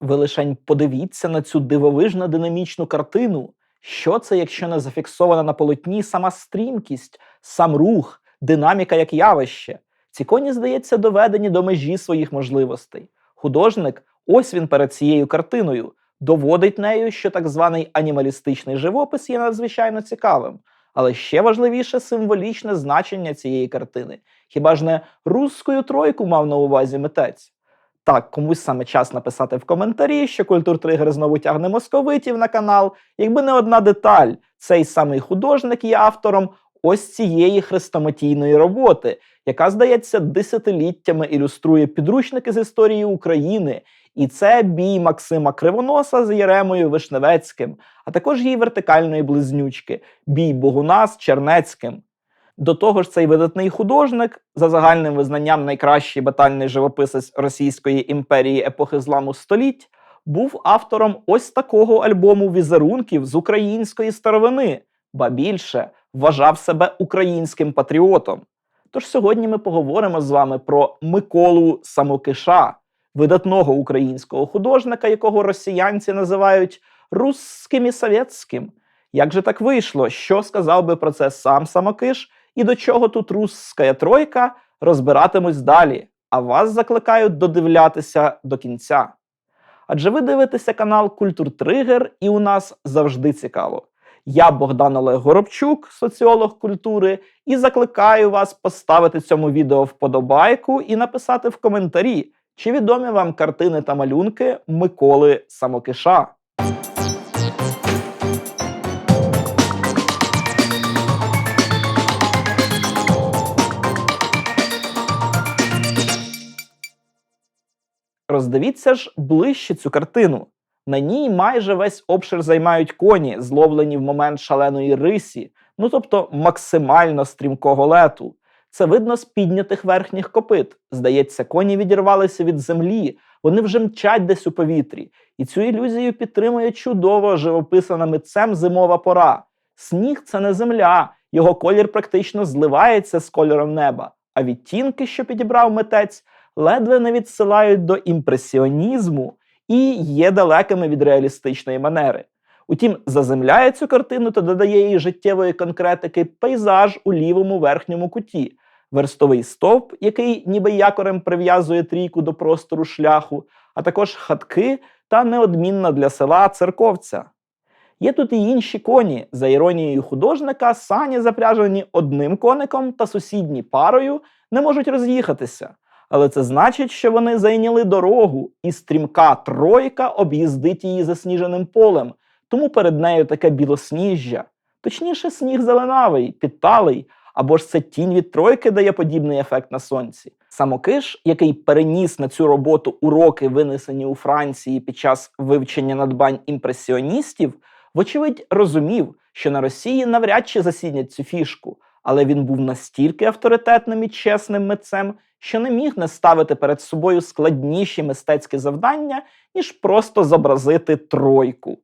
Ви лишень подивіться на цю дивовижно динамічну картину. Що це, якщо не зафіксована на полотні сама стрімкість, сам рух, динаміка як явище? Ці коні, здається, доведені до межі своїх можливостей. Художник, ось він перед цією картиною, доводить нею, що так званий анімалістичний живопис є надзвичайно цікавим. Але ще важливіше символічне значення цієї картини. Хіба ж не русскою тройку мав на увазі митець? Так, комусь саме час написати в коментарі, що культуртригер знову тягне московитів на канал. Якби не одна деталь, цей самий художник є автором ось цієї хрестоматійної роботи, яка, здається, десятиліттями ілюструє підручники з історії України. І це бій Максима Кривоноса з Єремою Вишневецьким, а також її вертикальної близнючки бій Богуна з Чернецьким. До того ж, цей видатний художник, за загальним визнанням найкращий батальний живописець Російської імперії епохи зламу століть, був автором ось такого альбому візерунків з української старовини, ба більше вважав себе українським патріотом. Тож сьогодні ми поговоримо з вами про Миколу Самокиша, видатного українського художника, якого росіянці називають русским і совєтським. Як же так вийшло? Що сказав би про це сам Самокиш? І до чого тут русська тройка, розбиратимусь далі. А вас закликаю додивлятися до кінця. Адже ви дивитеся канал Культур Тригер, і у нас завжди цікаво. Я Богдан Олег Горобчук, соціолог культури, і закликаю вас поставити цьому відео вподобайку і написати в коментарі, чи відомі вам картини та малюнки Миколи Самокиша. Роздивіться ж ближче цю картину. На ній майже весь обшир займають коні, зловлені в момент шаленої рисі, ну тобто максимально стрімкого лету. Це видно з піднятих верхніх копит. Здається, коні відірвалися від землі, вони вже мчать десь у повітрі. І цю ілюзію підтримує чудово живописана митцем зимова пора. Сніг це не земля, його колір практично зливається з кольором неба, а відтінки, що підібрав митець, ледве не відсилають до імпресіонізму і є далекими від реалістичної манери. Утім, заземляє цю картину та додає їй життєвої конкретики пейзаж у лівому верхньому куті, верстовий стовп, який ніби якорем прив'язує трійку до простору шляху, а також хатки та неодмінна для села церковця. Є тут і інші коні, за іронією художника, сані запряжені одним коником та сусідні парою не можуть роз'їхатися. Але це значить, що вони зайняли дорогу, і стрімка тройка об'їздить її засніженим полем, тому перед нею таке білосніжжя. Точніше, сніг зеленавий, підталий, або ж це тінь від тройки дає подібний ефект на сонці. Самокиш, який переніс на цю роботу уроки, винесені у Франції під час вивчення надбань імпресіоністів, вочевидь розумів, що на Росії навряд чи засіднять цю фішку, але він був настільки авторитетним і чесним митцем, що не міг не ставити перед собою складніші мистецькі завдання, ніж просто зобразити тройку,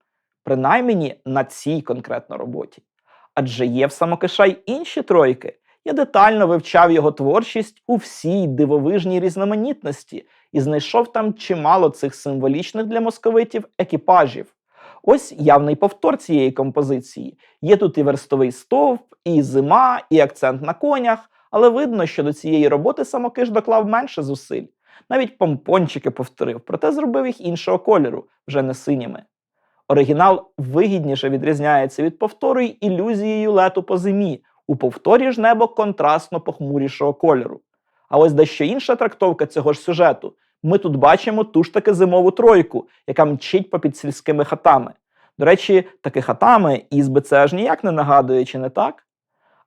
принаймні на цій конкретно роботі. Адже є в самокиша й інші тройки. Я детально вивчав його творчість у всій дивовижній різноманітності і знайшов там чимало цих символічних для московитів екіпажів. Ось явний повтор цієї композиції. Є тут і верстовий стовп, і зима, і акцент на конях, але видно, що до цієї роботи самокиш доклав менше зусиль. Навіть помпончики повторив, проте зробив їх іншого кольору, вже не синіми. Оригінал вигідніше відрізняється від повтору й ілюзією лету по зимі. У повторі ж небо контрастно похмурішого кольору. А ось дещо інша трактовка цього ж сюжету. Ми тут бачимо ту ж таки зимову тройку, яка мчить попід сільськими хатами. До речі, таки хатами ізби це аж ніяк не нагадує, чи не так?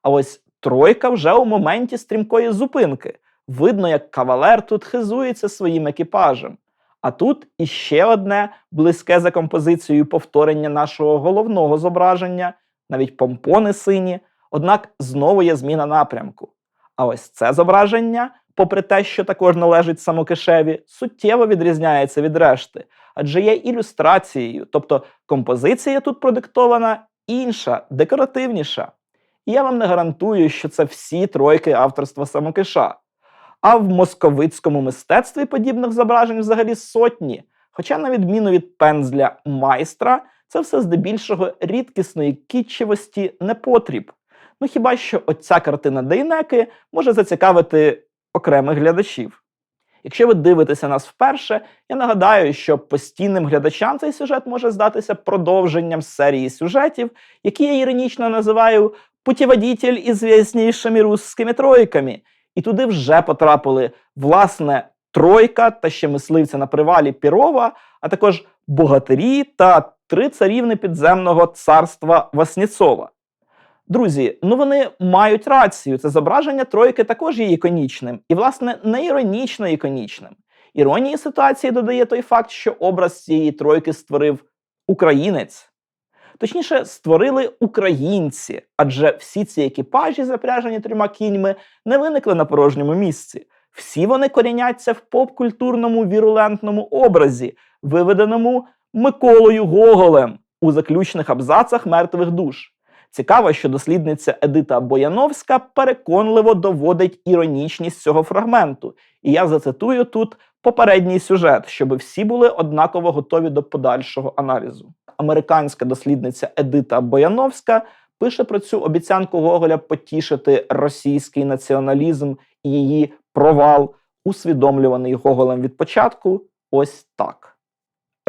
А ось тройка вже у моменті стрімкої зупинки. Видно, як кавалер тут хизується своїм екіпажем. А тут іще одне близьке за композицією повторення нашого головного зображення, навіть помпони сині, однак знову є зміна напрямку. А ось це зображення, попри те, що також належить самокишеві, суттєво відрізняється від решти, адже є ілюстрацією, тобто композиція тут продиктована інша, декоративніша. І я вам не гарантую, що це всі тройки авторства самокиша. А в московицькому мистецтві подібних зображень взагалі сотні. Хоча, на відміну від пензля майстра, це все здебільшого рідкісної кітчевості не потріб. Ну хіба що оця картина Дейнеки може зацікавити окремих глядачів. Якщо ви дивитеся нас вперше, я нагадаю, що постійним глядачам цей сюжет може здатися продовженням серії сюжетів, які я іронічно називаю «Путіводітель із в'яснішими русскими тройками. І туди вже потрапили власне тройка та ще мисливця на привалі Пірова, а також богатирі та три царівни підземного царства Васніцова. Друзі, ну вони мають рацію. Це зображення тройки також є іконічним, і, власне, не іронічно іконічним. Іронії ситуації додає той факт, що образ цієї тройки створив українець. Точніше, створили українці, адже всі ці екіпажі, запряжені трьома кіньми, не виникли на порожньому місці. Всі вони коріняться в поп-культурному вірулентному образі, виведеному Миколою Гоголем у заключних абзацах мертвих душ. Цікаво, що дослідниця Едита Бояновська переконливо доводить іронічність цього фрагменту. І я зацитую тут попередній сюжет, щоб всі були однаково готові до подальшого аналізу. Американська дослідниця Едита Бояновська пише про цю обіцянку Гоголя потішити російський націоналізм і її провал, усвідомлюваний Гоголем від початку. Ось так.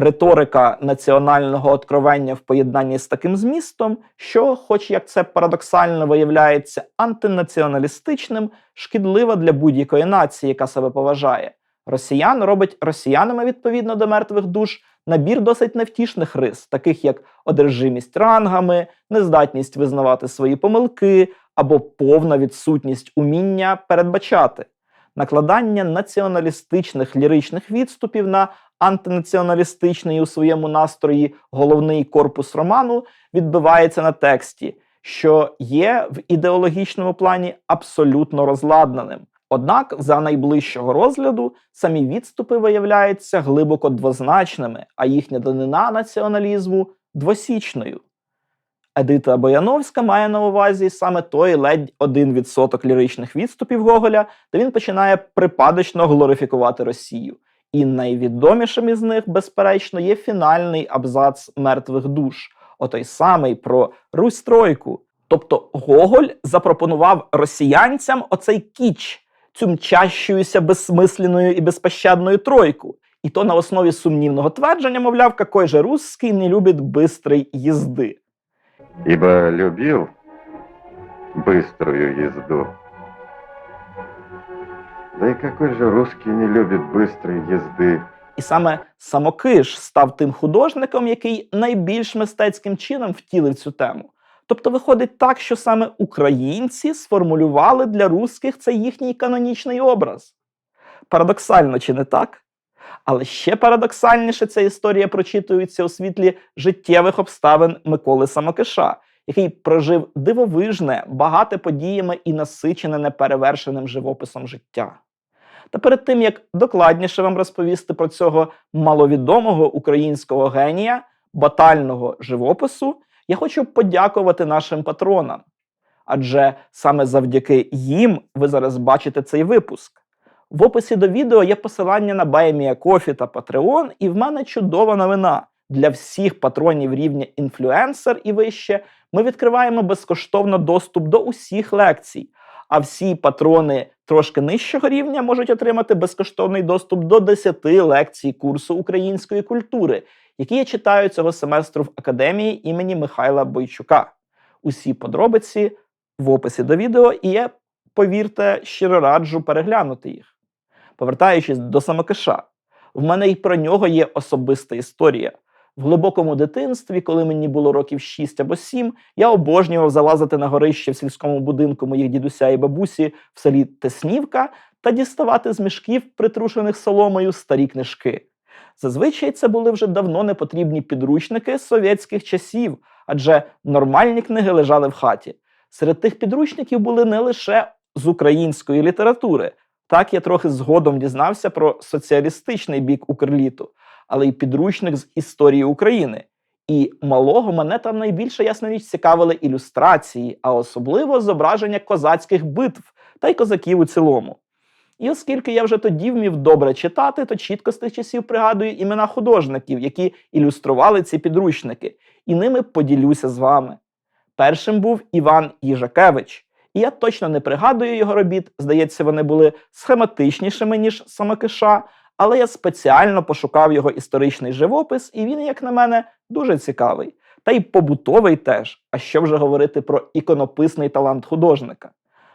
Риторика національного откровення в поєднанні з таким змістом, що, хоч як це парадоксально виявляється антинаціоналістичним, шкідлива для будь-якої нації, яка себе поважає. Росіян робить росіянами відповідно до мертвих душ набір досить невтішних рис, таких як одержимість рангами, нездатність визнавати свої помилки або повна відсутність уміння передбачати. Накладання націоналістичних ліричних відступів на антинаціоналістичний у своєму настрої головний корпус роману відбивається на тексті, що є в ідеологічному плані абсолютно розладнаним. Однак, за найближчого розгляду самі відступи виявляються глибоко двозначними, а їхня данина націоналізму двосічною. Едита Бояновська має на увазі саме той ледь 1% ліричних відступів Гоголя, де він починає припадочно глорифікувати Росію. І найвідомішим із них, безперечно, є фінальний абзац мертвих душ, отой самий про Русь Тройку. Тобто Гоголь запропонував росіянцям оцей кіч, цю мчащуюся безсмисленною і безпощадною тройку. І то на основі сумнівного твердження, мовляв, какой же русский не любить бистрої їзди. ибо любил быструю езду. Да и какой же русский не любит быстрой езды? І саме Самокиш став тим художником, який найбільш мистецьким чином втілив цю тему. Тобто виходить так, що саме українці сформулювали для русських цей їхній канонічний образ. Парадоксально чи не так? Але ще парадоксальніше ця історія прочитується у світлі життєвих обставин Миколи Самокиша, який прожив дивовижне, багате подіями і насичене неперевершеним живописом життя. Та перед тим як докладніше вам розповісти про цього маловідомого українського генія, батального живопису, я хочу подякувати нашим патронам. Адже саме завдяки їм ви зараз бачите цей випуск. В описі до відео є посилання на BuyMeACoffee та Patreon, і в мене чудова новина. Для всіх патронів рівня інфлюенсер і вище ми відкриваємо безкоштовно доступ до усіх лекцій. А всі патрони трошки нижчого рівня можуть отримати безкоштовний доступ до 10 лекцій курсу української культури, які я читаю цього семестру в академії імені Михайла Бойчука. Усі подробиці в описі до відео, і я, повірте, щиро раджу переглянути їх. Повертаючись до самокиша, в мене і про нього є особиста історія. В глибокому дитинстві, коли мені було років 6 або 7, я обожнював залазити на горище в сільському будинку моїх дідуся і бабусі в селі Теснівка та діставати з мішків, притрушених соломою, старі книжки. Зазвичай це були вже давно непотрібні підручники совєтських часів, адже нормальні книги лежали в хаті. Серед тих підручників були не лише з української літератури. Так я трохи згодом дізнався про соціалістичний бік Укрліту, але й підручник з історії України. І малого мене там найбільше ясна річ цікавили ілюстрації, а особливо зображення козацьких битв та й козаків у цілому. І оскільки я вже тоді вмів добре читати, то чітко з тих часів пригадую імена художників, які ілюстрували ці підручники, і ними поділюся з вами. Першим був Іван Їжакевич, і я точно не пригадую його робіт. Здається, вони були схематичнішими, ніж самокиша, але я спеціально пошукав його історичний живопис, і він, як на мене, дуже цікавий. Та й побутовий теж. А що вже говорити про іконописний талант художника.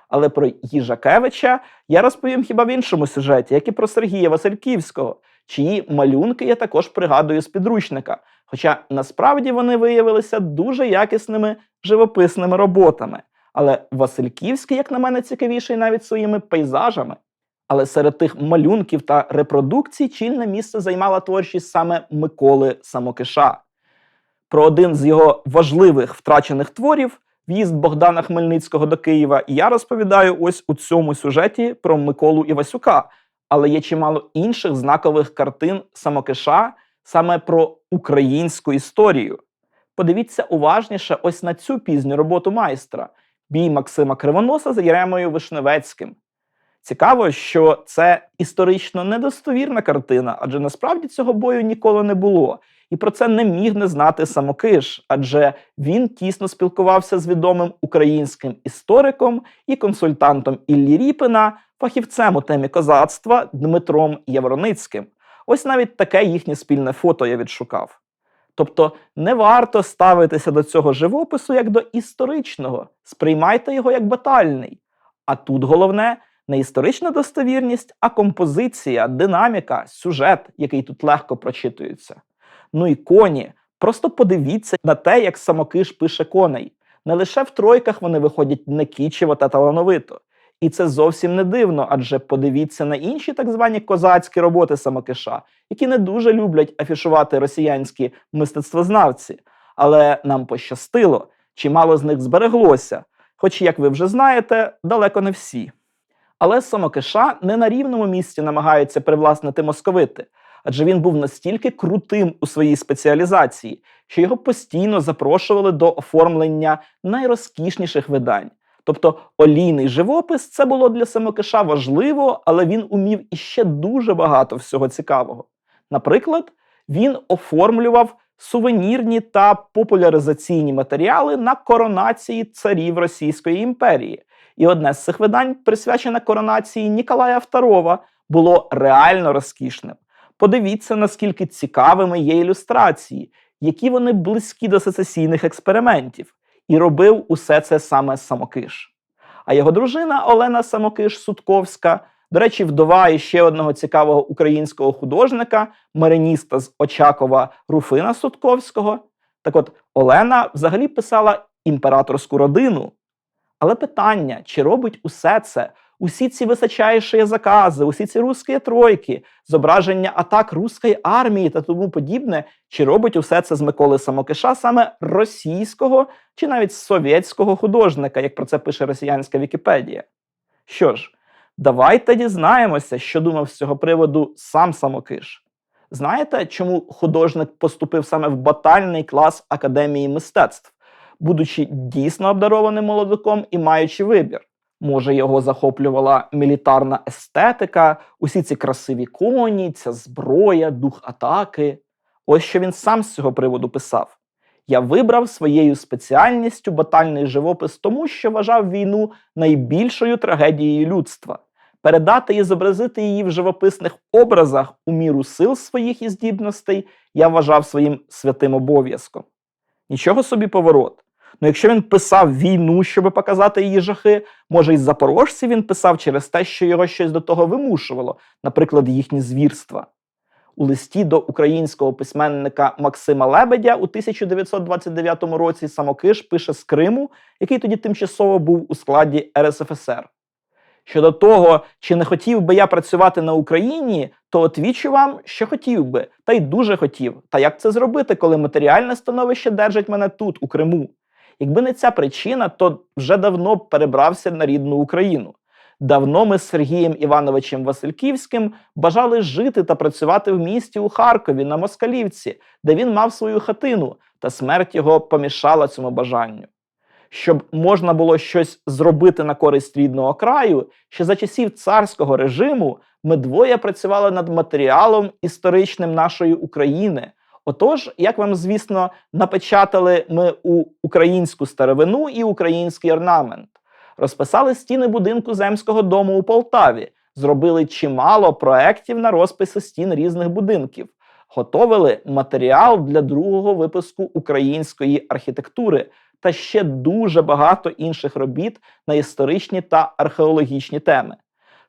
Але про Їжакевича я розповім хіба в іншому сюжеті, як і про Сергія Васильківського, чиї малюнки я також пригадую з підручника. Хоча насправді вони виявилися дуже якісними живописними роботами. Але Васильківський, як на мене, цікавіший навіть своїми пейзажами. Але серед тих малюнків та репродукцій чільне місце займала творчість саме Миколи Самокиша. Про один з його важливих втрачених творів в'їзд Богдана Хмельницького до Києва, я розповідаю ось у цьому сюжеті про Миколу Івасюка. Але є чимало інших знакових картин Самокиша саме про українську історію. Подивіться уважніше ось на цю пізню роботу майстра бій Максима Кривоноса з Єремою Вишневецьким. Цікаво, що це історично недостовірна картина, адже насправді цього бою ніколи не було. І про це не міг не знати самокиш, адже він тісно спілкувався з відомим українським істориком і консультантом Іллі Ріпина, фахівцем у темі козацтва Дмитром Євроницьким. Ось навіть таке їхнє спільне фото я відшукав. Тобто не варто ставитися до цього живопису як до історичного, сприймайте його як батальний. А тут головне не історична достовірність, а композиція, динаміка, сюжет, який тут легко прочитується. Ну і коні. Просто подивіться на те, як самокиш пише коней. Не лише в тройках вони виходять некічево та талановито. І це зовсім не дивно, адже подивіться на інші так звані козацькі роботи самокиша, які не дуже люблять афішувати росіянські мистецтвознавці. Але нам пощастило, чимало з них збереглося. Хоч, як ви вже знаєте, далеко не всі. Але самокиша не на рівному місці намагається привласнити московити, адже він був настільки крутим у своїй спеціалізації, що його постійно запрошували до оформлення найрозкішніших видань. Тобто олійний живопис це було для самокиша важливо, але він умів іще дуже багато всього цікавого. Наприклад, він оформлював сувенірні та популяризаційні матеріали на коронації царів Російської імперії. І одне з цих видань, присвячене коронації Ніколая II, було реально розкішним. Подивіться, наскільки цікавими є ілюстрації, які вони близькі до сецесійних експериментів, і робив усе це саме Самокиш. А його дружина Олена Самокиш Сутковська, до речі, вдова іще одного цікавого українського художника, мариніста з Очакова Руфина Сутковського. Так от Олена взагалі писала імператорську родину. Але питання, чи робить усе це, усі ці височайші закази, усі ці русські тройки, зображення атак руської армії та тому подібне, чи робить усе це з Миколи Самокиша саме російського чи навіть совєтського художника, як про це пише росіянська Вікіпедія? Що ж, давайте дізнаємося, що думав з цього приводу сам Самокиш. Знаєте, чому художник поступив саме в батальний клас Академії мистецтв? Будучи дійсно обдарованим молодиком і маючи вибір. Може, його захоплювала мілітарна естетика, усі ці красиві коні, ця зброя, дух атаки. Ось що він сам з цього приводу писав: Я вибрав своєю спеціальністю батальний живопис, тому що вважав війну найбільшою трагедією людства. Передати і зобразити її в живописних образах у міру сил своїх і здібностей я вважав своїм святим обов'язком. Нічого собі поворот. Ну, якщо він писав війну, щоб показати її жахи, може, із запорожці він писав через те, що його щось до того вимушувало, наприклад, їхні звірства. У листі до українського письменника Максима Лебедя у 1929 році Самокиш пише з Криму, який тоді тимчасово був у складі РСФСР. Щодо того, чи не хотів би я працювати на Україні, то отвічу вам, що хотів би, та й дуже хотів. Та як це зробити, коли матеріальне становище держить мене тут, у Криму? Якби не ця причина, то вже давно перебрався на рідну Україну. Давно ми з Сергієм Івановичем Васильківським бажали жити та працювати в місті у Харкові на Москалівці, де він мав свою хатину, та смерть його помішала цьому бажанню. Щоб можна було щось зробити на користь рідного краю, ще за часів царського режиму ми двоє працювали над матеріалом історичним нашої України. Отож, як вам звісно, напечатали ми у українську старовину і український орнамент, розписали стіни будинку земського дому у Полтаві, зробили чимало проєктів на розписи стін різних будинків, готовили матеріал для другого випуску української архітектури та ще дуже багато інших робіт на історичні та археологічні теми.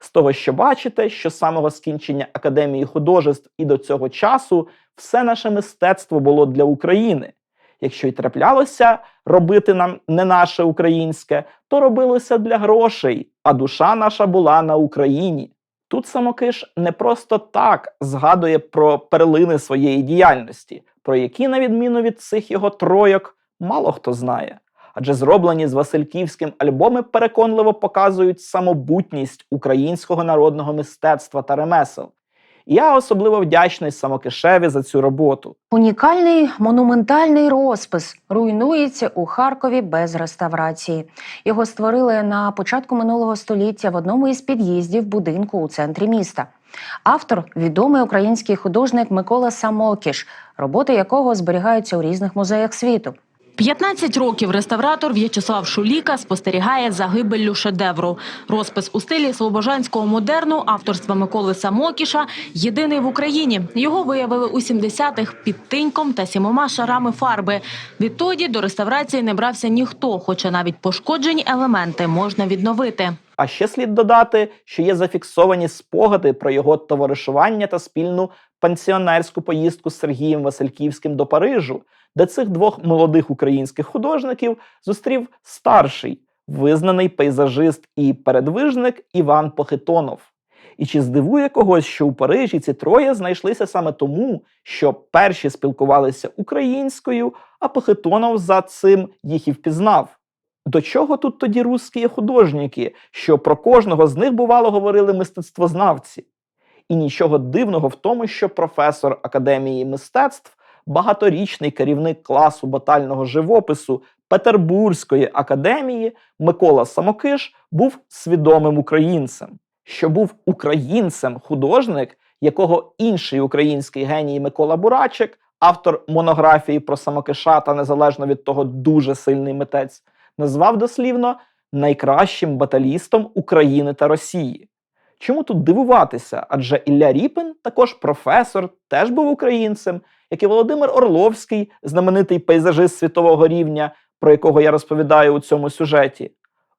З того, що бачите, що з самого скінчення Академії художеств і до цього часу все наше мистецтво було для України. Якщо й траплялося робити нам не наше українське, то робилося для грошей, а душа наша була на Україні. Тут самокиш не просто так згадує про перлини своєї діяльності, про які, на відміну від цих його тройок, мало хто знає. Адже зроблені з Васильківським альбоми переконливо показують самобутність українського народного мистецтва та ремесел. Я особливо вдячний самокишеві за цю роботу. Унікальний монументальний розпис руйнується у Харкові без реставрації. Його створили на початку минулого століття в одному із під'їздів будинку у центрі міста. Автор відомий український художник Микола Самокіш, роботи якого зберігаються у різних музеях світу. 15 років реставратор В'ячеслав Шуліка спостерігає за гибеллю шедевру. Розпис у стилі слобожанського модерну авторства Миколи Самокіша єдиний в Україні. Його виявили у 70-х під тиньком та сімома шарами фарби. Відтоді до реставрації не брався ніхто, хоча навіть пошкоджені елементи можна відновити. А ще слід додати, що є зафіксовані спогади про його товаришування та спільну пансіонерську поїздку з Сергієм Васильківським до Парижу, де цих двох молодих українських художників зустрів старший, визнаний пейзажист і передвижник Іван Похитонов. І чи здивує когось, що у Парижі ці троє знайшлися саме тому, що перші спілкувалися українською, а Похитонов за цим їх і впізнав? До чого тут тоді русські художники, що про кожного з них бувало говорили мистецтвознавці? І нічого дивного в тому, що професор Академії мистецтв, багаторічний керівник класу батального живопису Петербурзької академії Микола Самокиш був свідомим українцем, що був українцем художник, якого інший український геній Микола Бурачик, автор монографії про Самокиша та незалежно від того дуже сильний митець, назвав дослівно найкращим баталістом України та Росії. Чому тут дивуватися? Адже Ілля Ріпин, також професор, теж був українцем, як і Володимир Орловський, знаменитий пейзажист світового рівня, про якого я розповідаю у цьому сюжеті.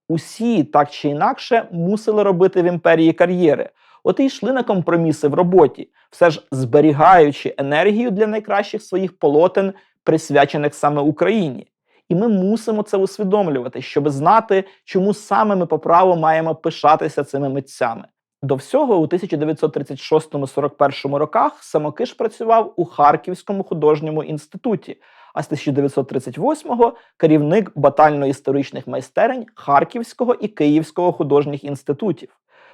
Усі так чи інакше мусили робити в імперії кар'єри, от і йшли на компроміси в роботі, все ж зберігаючи енергію для найкращих своїх полотен, присвячених саме Україні. І ми мусимо це усвідомлювати, щоб знати, чому саме ми по праву маємо пишатися цими митцями. До всього, у 1936-41 роках Самокиш працював у Харківському художньому інституті, а з 1938-го керівник батально-історичних майстерень Харківського і Київського художніх інститутів.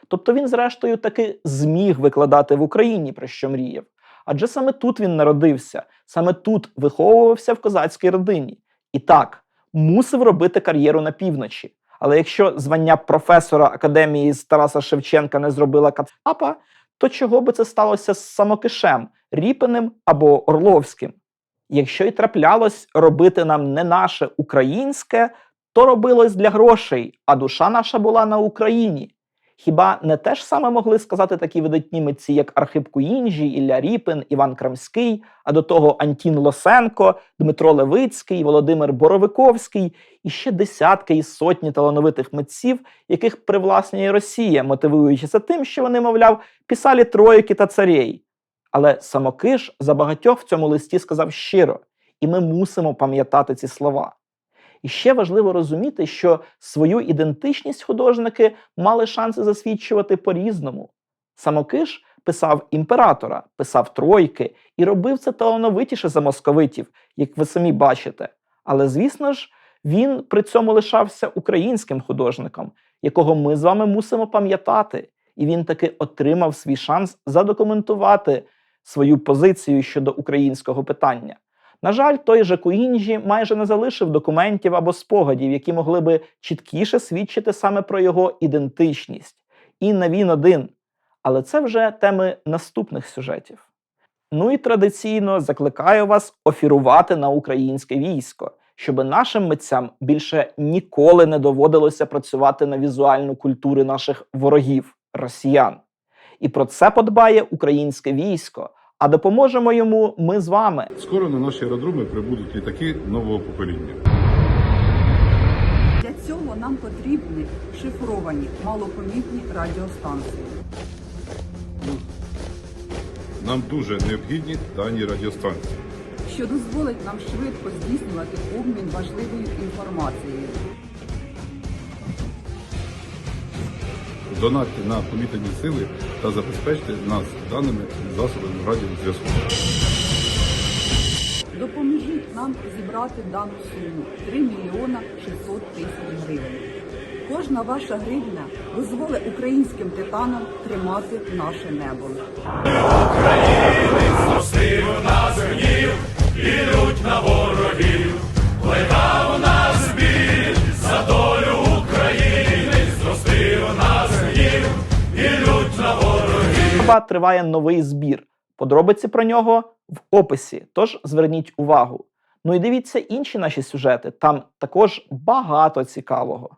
Тобто він, зрештою, таки зміг викладати в Україні, про що мріяв. Адже саме тут він народився, саме тут виховувався в козацькій родині. І так, мусив робити кар'єру на півночі. Але якщо звання професора академії з Тараса Шевченка не зробила Кацапа, то чого би це сталося з самокишем, Ріпиним або Орловським? Якщо й траплялось робити нам не наше українське, то робилось для грошей, а душа наша була на Україні. Хіба не те ж саме могли сказати такі видатні митці, як Архип Куінжі, Ілля Ріпин, Іван Крамський, а до того Антін Лосенко, Дмитро Левицький, Володимир Боровиковський і ще десятки і сотні талановитих митців, яких привласнює Росія, мотивуючися тим, що вони, мовляв, писали тройки та царей. Але самокиш за багатьох в цьому листі сказав щиро, і ми мусимо пам'ятати ці слова. І ще важливо розуміти, що свою ідентичність художники мали шанси засвідчувати по-різному. Самокиш писав імператора, писав тройки і робив це талановитіше за московитів, як ви самі бачите. Але, звісно ж, він при цьому лишався українським художником, якого ми з вами мусимо пам'ятати. І він таки отримав свій шанс задокументувати свою позицію щодо українського питання. На жаль, той же Куінджі майже не залишив документів або спогадів, які могли би чіткіше свідчити саме про його ідентичність. І не він один. Але це вже теми наступних сюжетів. Ну і традиційно закликаю вас офірувати на українське військо, щоб нашим митцям більше ніколи не доводилося працювати на візуальну культуру наших ворогів росіян. І про це подбає українське військо. А допоможемо йому ми з вами. Скоро на наші аеродроми прибудуть літаки нового покоління. Для цього нам потрібні шифровані малопомітні радіостанції. Нам дуже необхідні дані радіостанції. що дозволить нам швидко здійснювати обмін важливою інформацією. Донатьте на повітряні сили та забезпечте нас даними засобами радіозв'язку. Допоможіть нам зібрати дану суму 3 мільйона 600 тисяч гривень. Кожна ваша гривня дозволить українським титанам тримати наше небо. Неба триває новий збір. Подробиці про нього в описі. Тож зверніть увагу. Ну і дивіться інші наші сюжети. Там також багато цікавого.